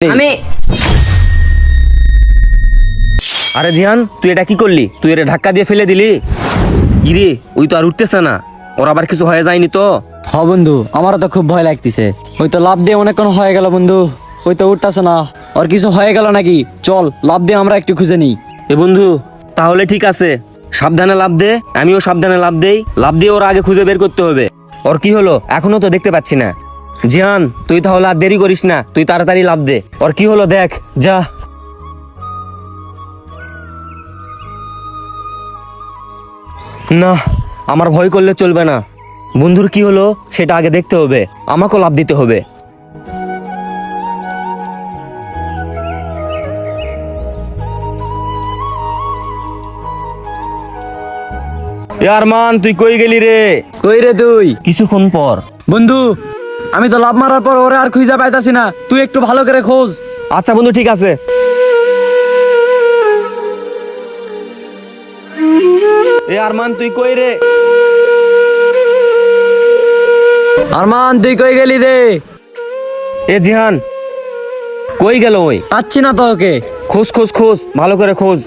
আমি আরে জিয়ান তুই এটা কি করলি? তুই এটা ধাক্কা দিয়ে ফেলে দিলি? গিরে ওই তো আর উঠতেছে না। ওর আবার কিছু হয়ে যায়নি তো। হ বন্ধু আমারও তো খুব ভয় লাগতেছে। ওই তো লাভ দিয়ে অনেকক্ষণ হয়ে গেল বন্ধু। ওই তো উঠতেছে না। ওর কিছু হয়ে গেল নাকি? চল লাভ দিয়ে আমরা একটু খুঁজে নিই। এ বন্ধু তাহলে ঠিক আছে। সাবধানে লাভ দে আমিও সাবধানে লাভ দেই। লাভ দিয়ে ওর আগে খুঁজে বের করতে হবে। ওর কি হলো? এখনও তো দেখতে পাচ্ছি না। জিয়ান তুই তাহলে আর দেরি করিস না তুই তাড়াতাড়ি লাভ দে। ওর কি হলো দেখ যা। না আমার ভয় করলে চলবে না। বন্ধুর কি হলো সেটা আগে দেখতে হবে আমাকেও লাভ দিতে হবে। এ আরমান তুই কই গেলি রে? কই রে তুই? কিছুক্ষণ পর। বন্ধু আমি তো লাভ মারার পর ওরে আর খুঁজে পাইতাছি না। তুই একটু ভালো করে খোঁজ। আচ্ছা বন্ধু ঠিক আছে। এ আরমান তুই কই রে? আরমান তুই কই গেলি রে? এ জিহান কই গেল ওই? পাচ্ছি না তো ওকে খোঁজ খোঁজ খোঁজ ভালো করে খোঁজ।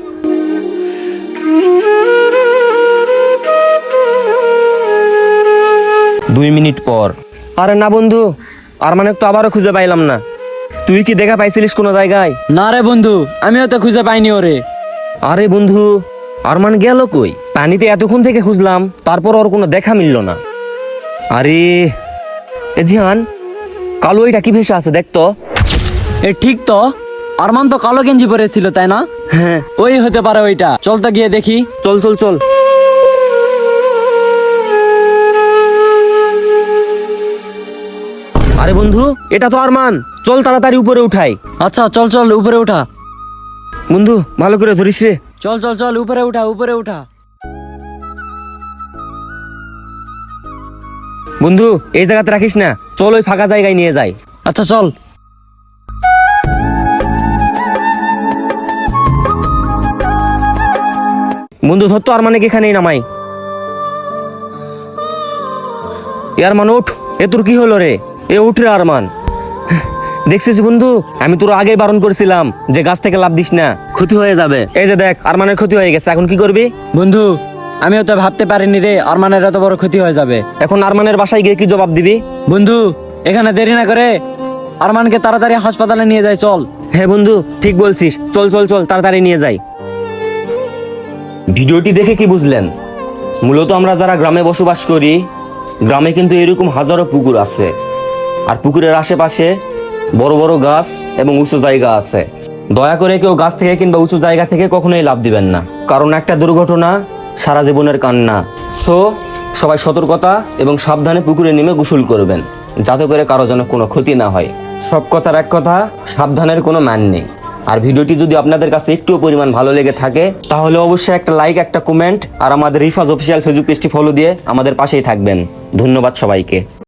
দুই মিনিট পর। আরে না বন্ধু আর মানে তো আবারও খুঁজে পাইলাম না। তুই কি দেখা পাইছিলিস কোনো জায়গায়? না রে বন্ধু আমিও তো খুঁজে পাইনি ওরে। আরে বন্ধু আরমান গেল কই? পানিতে এতক্ষণ থেকে খুঁজলাম তারপর ওর কোনো দেখা মিলল না। আরে এ জিহান কালো এটা কি ভেসে আছে দেখতো এ ঠিক তো আরমান তো কালো গেঞ্জি পরেছিল তাই না? হ্যাঁ। ওই হতে পারে ওইটা। চল তো গিয়ে দেখি। চল চল চল। আরে বন্ধু এটা তো আরমান। চল তাড়াতাড়ি উপরে উঠাই। আচ্ছা চল চল উপরে উঠা। বন্ধু ভালো করে ধরিস রে। চল চল চল উপরে উঠা উপরে উঠা। বন্ধু এই জায়গাতে রাখিস না। চল ওই ফাঁকা জায়গায় নিয়ে যাই। আচ্ছা চল। বন্ধু ধর তো আরমানে এখানেই নামাই। এ আরমান উঠ এ তোর কি হলো রে? এ উঠ রে আরমান। দেখছিস বন্ধু আমি তোর আগেই বারণ করেছিলাম যে গাছ থেকে লাভ দিস না ক্ষতি হয়ে যাবে। এই যে দেখ আরমানের ক্ষতি হয়ে গেছে এখন কি করবি? বন্ধু আমিও তো ভাবতে পারিনি রে আরমানের এত বড় ক্ষতি হয়ে যাবে। এখন আরমানের বাসায় গিয়ে কি জবাব দিবি? বন্ধু এখানে দেরি না করে আরমানকে তাড়াতাড়ি হাসপাতালে নিয়ে যায় চল। হ্যাঁ বন্ধু ঠিক বলছিস। চল চল চল তাড়াতাড়ি নিয়ে যাই। ভিডিওটি দেখে কি বুঝলেন? মূলত আমরা যারা গ্রামে বসবাস করি গ্রামে কিন্তু এরকম হাজারো পুকুর আছে। আর পুকুরের আশেপাশে বড় বড় গাছ এবং উঁচু জায়গা আছে। দয়া করে কেউ গাছ থেকে কিংবা উঁচু জায়গা থেকে কখনোই লাভ দিবেন না। কারণ একটা দুর্ঘটনা সারা জীবনের কান্না। সো, সবাই সতর্কতা এবং সাবধানে পুকুরে নেমে গোসল করবেন, যাতে করে কারও যেন কোনো ক্ষতি না হয়। সব কথার এক কথা, সাবধানের কোনো মান নেই। আর ভিডিওটি যদি আপনাদের কাছে একটু পরিমাণ ভালো লেগে থাকে, তাহলে অবশ্যই একটা লাইক, একটা কমেন্ট, আর আমাদের রিফাজ অফিসিয়াল ফেসবুক পেজটি ফলো দিয়ে আমাদের পাশেই থাকবেন। ধন্যবাদ সবাইকে।